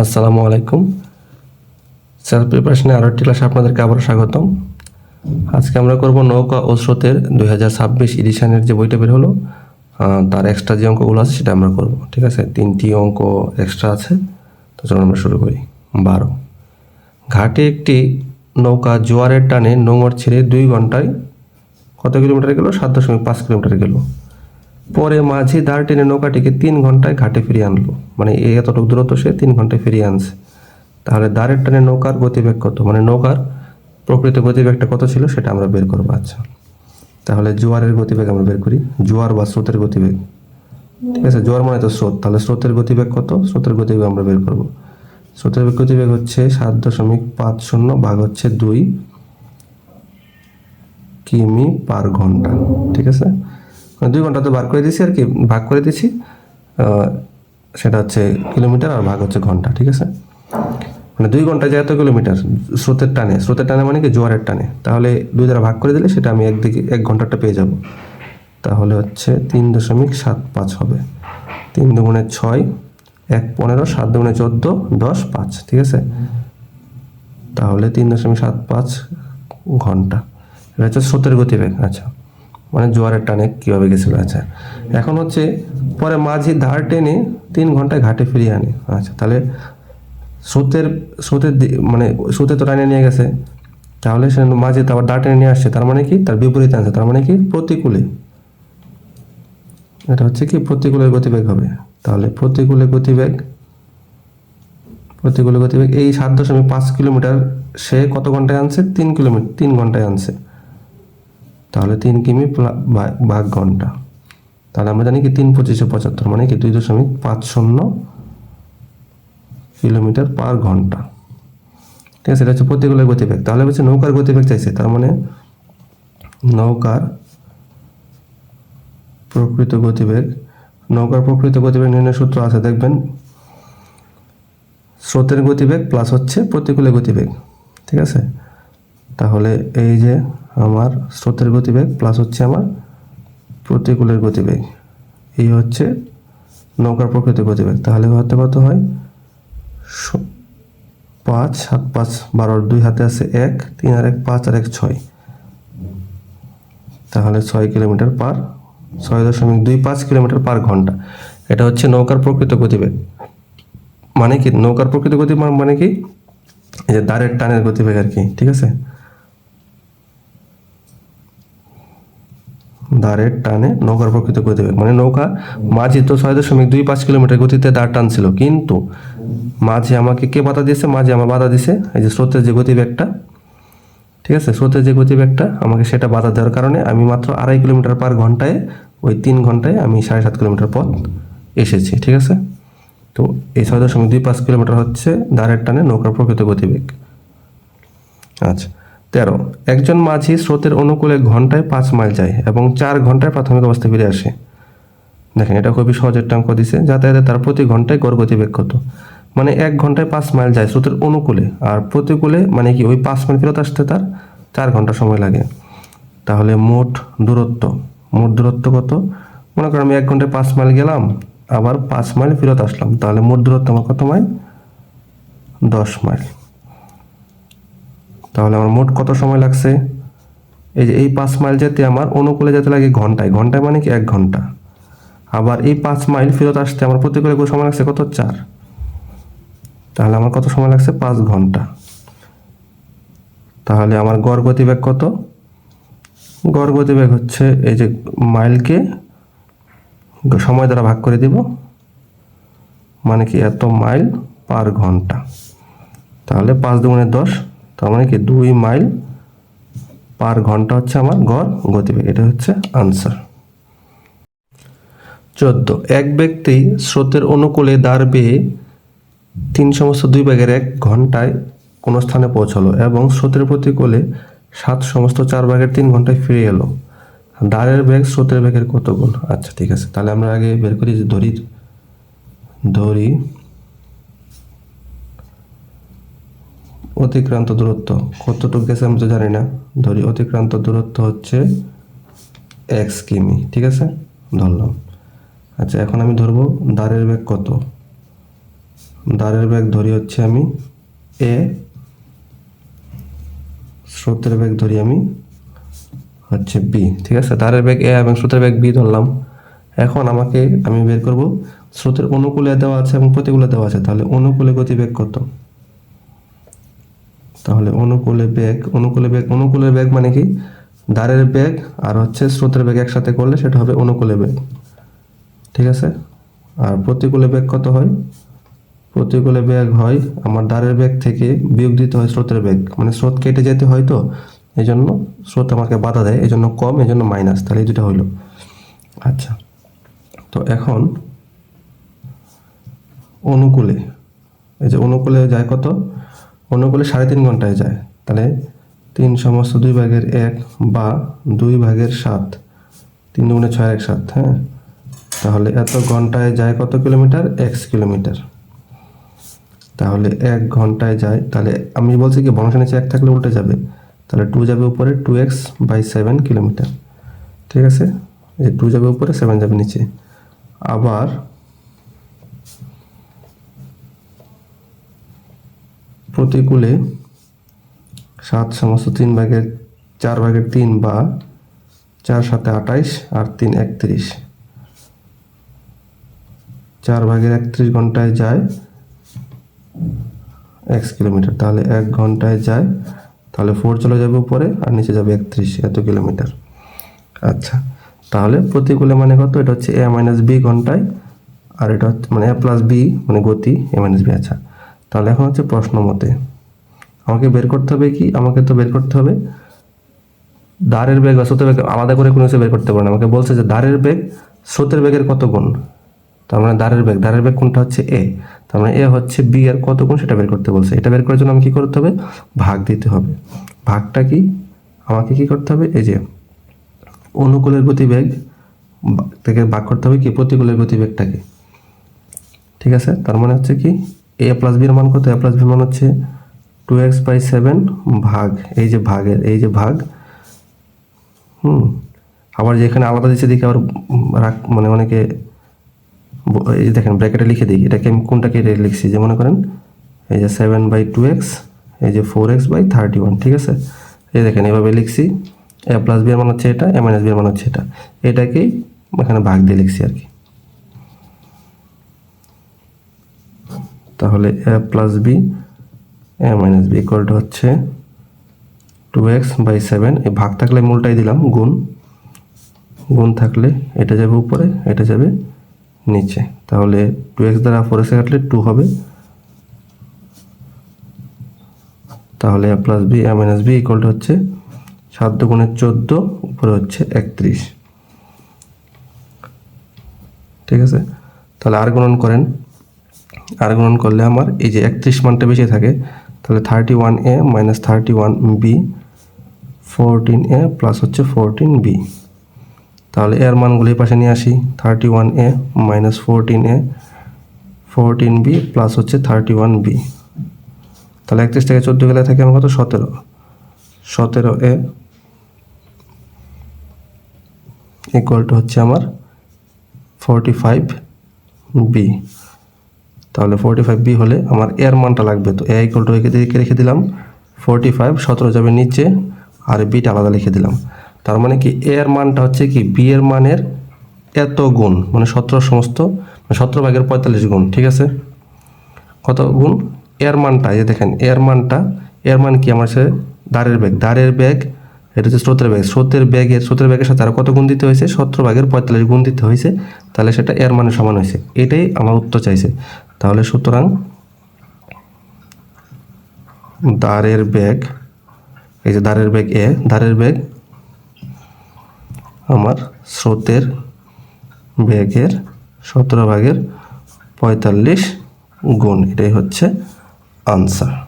আসসালামু আলাইকুম। সেলফ প্রিপারেশনে আরও একটি ক্লাসে আপনাদেরকে আবারও স্বাগতম। আজকে আমরা করব নৌকা ও স্রোতের দুই হাজার ছাব্বিশ এডিশনের যে বইটা বের হলো তার এক্সট্রা যে অঙ্কগুলো আছে সেটা আমরা করব, ঠিক আছে? তিনটি অঙ্ক এক্সট্রা আছে, তো চলুন আমরা শুরু করি। বারো। ঘাটে একটি নৌকা জোয়ারের টানে নোঙর ছেড়ে দুই ঘন্টায় কত কিলোমিটার গেল? সাত দশমিক পাঁচ কিলোমিটার গেল। পরে মাঝি দাঁড় টেনে নৌকাটিকে তিন ঘন্টায় ঘাটে ফিরিয়ে আনলো। মানে এই এতটুকু দূরত্ব সে তিন ঘন্টায় ফিরিয়ে আনছে। তাহলে দাঁড়ের টানে নৌকার গতিবেগ কত? মানে নৌকার প্রকৃত গতিবেগটা কত ছিল সেটা আমরা বের করব আচ্ছা। তাহলে জোয়ারের গতিবেগ আমরা বের করি। জোয়ার বা স্রোতের গতিবেগ। ঠিক আছে? জোয়ার মানে তো স্রোত। তাহলে স্রোতের গতিবেগ কত? স্রোতের গতিবেগ আমরা বের করব। স্রোতের গতিবেগ হচ্ছে সাত দশমিক পাঁচ শূন্য ভাগ হচ্ছে দুই কিমি পার ঘণ্টা। ঠিক আছে? দুই ঘণ্টা তো বার করে দিছি আর কি ভাগ করে আহ, সেটা হচ্ছে কিলোমিটার আর ভাগ হচ্ছে ঘণ্টা ঠিক আছে? মানে দুই ঘণ্টা যে এত কিলোমিটার স্রোতের টানে। স্রোতের টানে মানে কি? জোয়ারের টানে। তাহলে দুই দ্বারা ভাগ করে দিলে সেটা আমি একদিকে এক ঘন্টাটা পেয়ে যাব। তাহলে হচ্ছে তিন দশমিক সাত পাঁচ হবে। তিন দুগুণে ছয় এক পনেরো সাত দুগুণে চোদ্দ দশ পাঁচ ঠিক আছে? তাহলে তিন দশমিক সাত পাঁচ ঘণ্টা। এটা হচ্ছে স্রোতের গতিবেগ আচ্ছা। মানে জোয়ারের টানে কীভাবে গেছিল আচ্ছা। এখন হচ্ছে পরে মাঝি ধার টেনে তিন ঘন্টায় ঘাটে ফিরিয়ে আনে। আচ্ছা তাহলে স্রোতের স্রোতের দি- মানে স্রোতে তো টানে নিয়ে গেছে। তাহলে সে মাঝি তো আবার দাঁড় টেনে নিয়ে আসছে, তার মানে কি? তার বিপরীত আনছে তার মানে কি? প্রতিকূলে। এটা হচ্ছে কি? প্রতিকূলের গতিবেগ হবে। তাহলে প্রতিকূলের গতিবেগ প্রতিকূল গতিবেগ, এই সাত দশমিক পাঁচ কিলোমিটার সে কত ঘন্টায় আনছে? তিন কিলোমিটার তিন ঘন্টায় আনছে। তাহলে তিন কিমি ভাগ ঘণ্টা। তাহলে আমরা জানি কি তিন পঁচিশে পঁচাত্তর মানে কি দুই দশমিক পাঁচ শূন্য কিলোমিটার পার ঘণ্টা। ঠিক আছে, এটা হচ্ছে প্রতিকূলের গতিবেগ। তাহলে হচ্ছে নৌকার গতিবেগ চাইছে, তার মানে নৌকার প্রকৃত গতিবেগ, নৌকার প্রকৃত গতিবেগ নির্ণয় সূত্র আছে, দেখবেন। স্রোতের গতিবেগ প্লাস হচ্ছে প্রতিকূলের গতিবেগ। ঠিক আছে? তাহলে এই যে আমার স্রোতের গতিবেগ প্লাস হচ্ছে আমার প্রতিকূলের গতিবেগ। এই হচ্ছে নৌকার প্রকৃত গতিবেগ। তাহলে হাতে কত হয়? পাঁচ, সাত, পাঁচ বারোর দুই হাতে আছে এক, তিন আর এক, পাঁচ আর এক, ছয়। তাহলে ছয় কিলোমিটার পার, ছয় দশমিক দুই পাঁচ কিলোমিটার পার ঘণ্টা। এটা হচ্ছে নৌকার প্রকৃত গতিবেগ। মানে কি? নৌকার প্রকৃত গতি মানে কি? এই যে দাঁড়ের টানের গতিবেগ আর কি, ঠিক আছে? দাঁড়ের টানে নৌকার প্রকৃত গতিবেগ। মানে নৌকা মাঝি তো ছয় দশমিক দুই পাঁচ কিলোমিটার গতিতে দাঁড় টানছিল। কিন্তু মাঝে আমাকে কে বাধা দিয়েছে? মাঝে আমার বাধা দিছে। এই যে স্রোতের যে গতিবেগটা, ঠিক আছে? স্রোতের যে গতিবেগটা আমাকে সেটা বাধা দেওয়ার কারণে আমি মাত্র আড়াই কিলোমিটার পার ঘন্টায়, ওই তিন ঘন্টায় আমি সাড়ে সাত কিলোমিটার পথ এসেছি, ঠিক আছে? তো এই ছয় দশমিক দুই পাঁচ কিলোমিটার হচ্ছে দাঁড়ের টানে নৌকার প্রকৃত গতিবেগ। আচ্ছা। তেরো। একজন মাঝি স্রোতের অনুকূলে ঘন্টায় পাঁচ মাইল যায় এবং চার ঘন্টায় প্রাথমিক অবস্থায় ফিরে আসে। দেখেন, এটা খুবই সহজ একটা অঙ্ক দিছে। যাতায়াতে তার প্রতি ঘন্টায় গড় গতিবেগ কত? মানে এক ঘন্টায় পাঁচ মাইল যায় স্রোতের অনুকূলে। আর প্রতিকূলে মানে কি, ওই পাঁচ মাইল ফেরত আসতে তার চার ঘণ্টা সময় লাগে। তাহলে মোট দূরত্ব। মোট দূরত্ব কত? মনে করেন আমি এক ঘন্টায় পাঁচ মাইল গেলাম, আবার পাঁচ মাইল ফেরত আসলাম। তাহলে মোট দূরত্ব আমার কত মাইল? দশ মাইল। তাহলে আমার মোট কত সময় লাগছে? এই যে এই পাঁচ মাইল যেতে আমার অনুকূলে যেতে লাগে ঘন্টায়। ঘন্টায় মানে কি এক ঘণ্টা? আবার এই পাঁচ মাইল ফেরত আসতে আমার প্রতিকূলে সময় লাগছে? কত? চার। তাহলে আমার কত সময় লাগছে? পাঁচ ঘণ্টা। তাহলে আমার গড় গতিবেগ কত? গড় গতিবেগ হচ্ছে এই যে মাইলকে সময় দ্বারা ভাগ করে দিব। মানে কি এত মাইল পার ঘণ্টা। তাহলে পাঁচ দুগুণে দশ তার মানে কি দুই মাইল পার ঘণ্টা হচ্ছে আমার গড় গতিবেগ, এটা হচ্ছে আনসার চোদ্দ, এক ব্যক্তি স্রোতের অনুকূলে দাঁড় বেয়ে তিন সমস্ত দুই ভাগের এক ঘন্টায় কোনো স্থানে পৌঁছালো এবং স্রোতের প্রতিকূলে সাত সমস্ত চার ভাগের তিন ঘন্টায় ফিরে এলো। দাঁড়ের বেগ স্রোতের বেগের কত গুণ আচ্ছা ঠিক আছে, তাহলে আমরা আগে বের করি যে ধরি ধরি অতিক্রান্ত দূরত্ব। কতটুকু গেছে আমি তো জানি না। ধরি অতিক্রান্ত দূরত্ব হচ্ছে এক্স কিমি, ঠিক আছে? ধরলাম। আচ্ছা এখন আমি ধরবো দাঁড়ের বেগ কত? দাঁড়ের ব্যাগ ধরি হচ্ছে আমি এ। স্রোতের ব্যাগ ধরি আমি হচ্ছে বি, ঠিক আছে? দাঁড়ের ব্যাগ এ এবং স্রোতের ব্যাগ বি ধরলাম। এখন আমাকে আমি বের করব স্রোতের অনুকূলে দেওয়া আছে এবং প্রতিকূলে দেওয়া আছে। তাহলে অনুকূলে গতিবেগ কত? তাহলে অনুকূলে বেগ অনুকূলে বেগ অনুকূলের বেগ মানে কি? দাঁড়ের বেগ আর হচ্ছে স্রোতের বেগ একসাথে করলে সেটা হবে অনুকূলে বেগ। ঠিক আছে? আর প্রতিকূলে বেগ কত হয়? প্রতিকূলে বেগ হয় আমার দাঁড়ের বেগ থেকে বিয়োগ দিতে হয় স্রোতের বেগ। মানে স্রোত কেটে যেতে হয় তো এই জন্য স্রোত আমাকে বাধা দেয় এই জন্য কম এই জন্য মাইনাস। তাহলে এই দুটো হইল আচ্ছা তো এখন অনুকূলে, এই যে অনুকূলে যায় কত? অনুকূলে সাড়ে তিন ঘন্টায় যায়। তাহলে তিন সমস্ত দুই ভাগের এক বা দুই ভাগের সাত, তিন দুগুণে ছয় এক সাত হ্যাঁ? তাহলে এত ঘন্টায় যায় কত কিলোমিটার? X kilometre. তাহলে এক ঘন্টায় যায়, তাহলে আমি বলছি কি বংশ নিচে এক থাকলে উল্টে যাবে। তাহলে টু যাবে উপরে two X by seven kilometre. ঠিক আছে? এই টু যাবে উপরে সেভেন যাবে নিচে। আবার প্রতিকূলে সাত সমস্ত তিন ভাগের চার ভাগের তিন বা চার সাথে আঠাইশ আর তিন একত্রিশ। চার ভাগের একত্রিশ ঘন্টায় যায় এক্স কিলোমিটার। তাহলে এক ঘন্টায় যায়, তাহলে ফোর চলে যাবে উপরে আর নিচে যাবে একত্রিশ এত কিলোমিটার। আচ্ছা তাহলে প্রতিকূলে মানে কত? এটা হচ্ছে এ মাইনাস বি ঘন্টায় আর এটা হচ্ছে মানে এ প্লাস বি মানে গতি এ মাইনাস বি আচ্ছা তাহলে এখন হচ্ছে প্রশ্ন মতে। আমাকে বের করতে হবে কি? আমাকে তো বের করতে হবে। দাঁড়ের বেগ বা স্রোতের বেগ আলাদা করে কোনো কিছু বের করতে পারে না। আমাকে বলছে যে দাঁড়ের বেগ স্রোতের বেগের কত গুণ? তার মানে দাঁড়ের বেগ। দাঁড়ের বেগ কোনটা হচ্ছে এ তার মানে এ হচ্ছে বি এর কত গুণ সেটা বের করতে বলছে। এটা বের করার জন্য আমি কী করতে হবে? ভাগ দিতে হবে। ভাগটা কি? আমাকে কি করতে হবে? এই যে অনুকূলের গতিবেগ থেকে ভাগ করতে হবে কি? প্রতিকূলের গতিবেগটাকে। ঠিক আছে? তার মানে হচ্ছে কি? এ প্লাস বির মান কত? এ প্লাস বির মান হচ্ছে টু এক্স বাই সেভেন ভাগ, এই যে ভাগের, এই যে ভাগ। হুম, আবার যেখানে আলাদা দিচ্ছে দেখি আবার রাখ মানে অনেকে এই যে দেখেন ব্র্যাকেটে লিখে দিই, এটাকে আমি কোনটাকে লিখছি? যে মনে করেন, এই যে সেভেন বাই টু এক্স এই যে four X by thirty one ঠিক আছে? এই দেখেন, এভাবে লিখছি। এ প্লাস বি এর মান হচ্ছে এটা এ মাইনাস বি এর মান হচ্ছে এটা। এটাকেই এখানে ভাগ দিয়ে লিখছি আর কি। তাহলে A plus B A minus B equal to হচ্ছে টু এক্স বাই সেভেন এই ভাগ থাকলে মূলটাই দিলাম, গুণ। গুণ থাকলে এটা যাবে উপরে, এটা যাবে নিচে। তাহলে টু এক্স দ্বারা ফোর এক্সে কাটলে টু হবে। তাহলে A plus B A minus B equal to হচ্ছে সাত দুগুণে চোদ্দ, উপরে হচ্ছে একত্রিশ। ঠিক আছে? তাহলে আর গুণন করেন। আর গুণন করলে আমার এই যে একত্রিশ মানটা বেশি থাকে, তাহলে thirty one A minus thirty one B fourteen A plus হচ্ছে ফোরটিন বি তাহলে এর মানগুলো পাশে নিয়ে আসি thirty one A minus fourteen A fourteen B plus হচ্ছে থার্টি ওয়ান বি তাহলে একত্রিশ থেকে চোদ্দ গেলে থাকে আমার কত? সতেরো। সতেরো এ ইকুয়াল টু হচ্ছে আমার ফোরটি ফাইভ বি তাহলে ফোরটি ফাইভ বি হলে আমার এর মানটা লাগবে। তো এ ইকুয়াল টু একে রেখে দিলাম? ফোরটি ফাইভ সতেরো যাবে নিচে, আর বিটা আলাদা লিখে দিলাম। তার মানে কি এর মানটা হচ্ছে কি বি এর মানের এত গুণ মানে সতেরো সমস্ত মানে সতেরো ভাগের পঁয়তাল্লিশ গুণ, ঠিক আছে? কত গুণ? এর মানটা, এই দেখেন এর মানটা এর মান কি? আমার সে দাঁড়ের ব্যাগ দাঁড়ের ব্যাগ এটা হচ্ছে স্রোতের ব্যাগ স্রোতের ব্যাগের স্রোতের ব্যাগের সাথে আরও কত গুণ দিতে হয়েছে? সতেরো ভাগের পঁয়তাল্লিশ গুণ দিতে হয়েছে। তাহলে সেটা এর মানের সমান হয়েছে। এটাই আমার উত্তর চাইছে। তাহলে সুতরাং দাঁড়ের ব্যাগ এই যে দাঁড়ের ব্যাগ এ দাঁড়ের ব্যাগ আমার স্রোতের ব্যাগের সতেরো ভাগের পঁয়তাল্লিশ গুণ, এটাই হচ্ছে আনসার